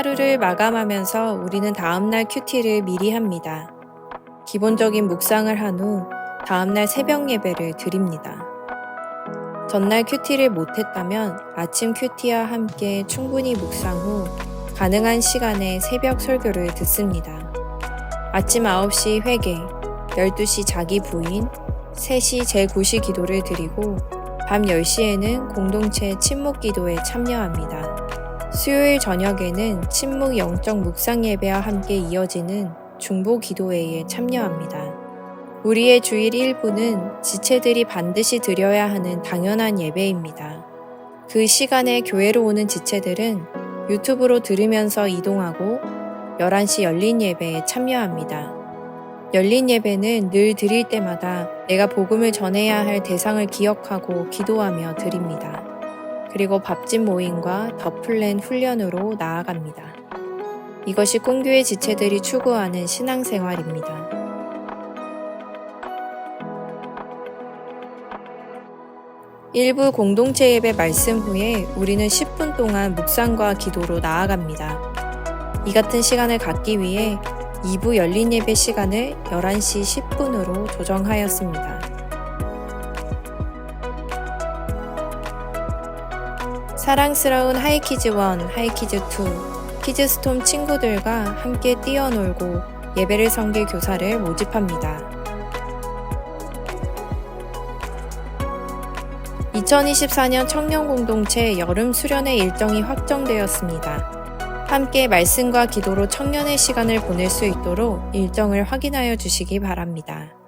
하루를 마감하면서 우리는 다음날 큐티를 미리 합니다. 기본적인 묵상을 한 후 다음날 새벽 예배를 드립니다. 전날 큐티를 못했다면 아침 큐티와 함께 충분히 묵상 후 가능한 시간에 새벽 설교를 듣습니다. 아침 9시 회개, 12시 자기 부인, 3시 제9시 기도를 드리고 밤 10시에는 공동체 침묵 기도에 참여합니다. 수요일 저녁에는 침묵 영적 묵상 예배와 함께 이어지는 중보 기도회에 참여합니다. 우리의 주일 일부는 지체들이 반드시 드려야 하는 당연한 예배입니다. 그 시간에 교회로 오는 지체들은 유튜브로 들으면서 이동하고 11시 열린 예배에 참여합니다. 열린 예배는 늘 드릴 때마다 내가 복음을 전해야 할 대상을 기억하고 기도하며 드립니다. 그리고 밥집 모임과 더 플랜 훈련으로 나아갑니다. 이것이 꽁교회 지체들이 추구하는 신앙생활입니다. 일부 공동체 예배 말씀 후에 우리는 10분 동안 묵상과 기도로 나아갑니다. 이 같은 시간을 갖기 위해 2부 열린 예배 시간을 11시 10분으로 조정하였습니다. 사랑스러운 하이키즈 1, 하이키즈 2, 키즈스톰 친구들과 함께 뛰어놀고 예배를 섬길 교사를 모집합니다. 2024년 청년 공동체 여름 수련회 일정이 확정되었습니다. 함께 말씀과 기도로 청년의 시간을 보낼 수 있도록 일정을 확인하여 주시기 바랍니다.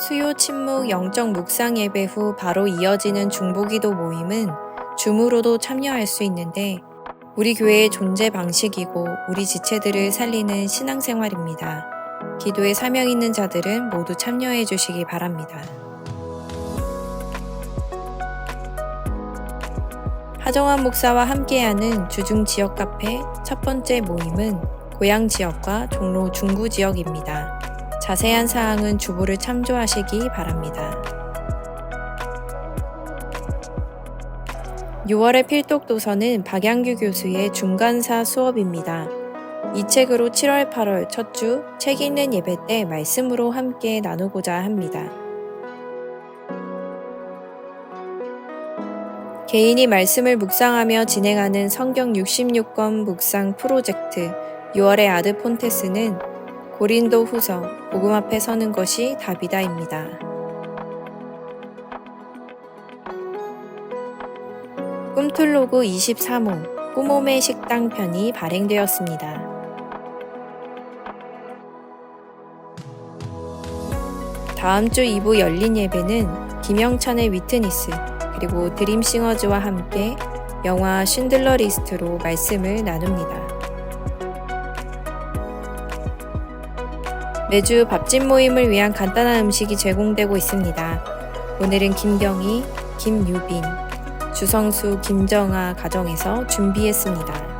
수요 침묵 영적 묵상 예배 후 바로 이어지는 중보기도 모임은 줌으로도 참여할 수 있는데 우리 교회의 존재 방식이고 우리 지체들을 살리는 신앙생활입니다. 기도에 사명 있는 자들은 모두 참여해 주시기 바랍니다. 하정환 목사와 함께하는 주중 지역 카페 첫 번째 모임은 고양 지역과 종로 중구 지역입니다. 자세한 사항은 주보를 참조하시기 바랍니다. 6월의 필독 도서는 박양규 교수의 중간사 수업입니다. 이 책으로 7월, 8월 첫 주 책 읽는 예배 때 말씀으로 함께 나누고자 합니다. 개인이 말씀을 묵상하며 진행하는 성경 66권 묵상 프로젝트 6월의 아드 폰테스는 고린도 후서 복음 앞에 서는 것이 답이다입니다. 꿈틀로그 23호 꿈몸의 식당 편이 발행되었습니다. 다음 주 2부 열린 예배는 김영찬의 위트니스 그리고 드림싱어즈와 함께 영화 쉰들러 리스트로 말씀을 나눕니다. 매주 밥집 모임을 위한 간단한 음식이 제공되고 있습니다. 오늘은 김경희, 김유빈, 주성수, 김정아 가정에서 준비했습니다.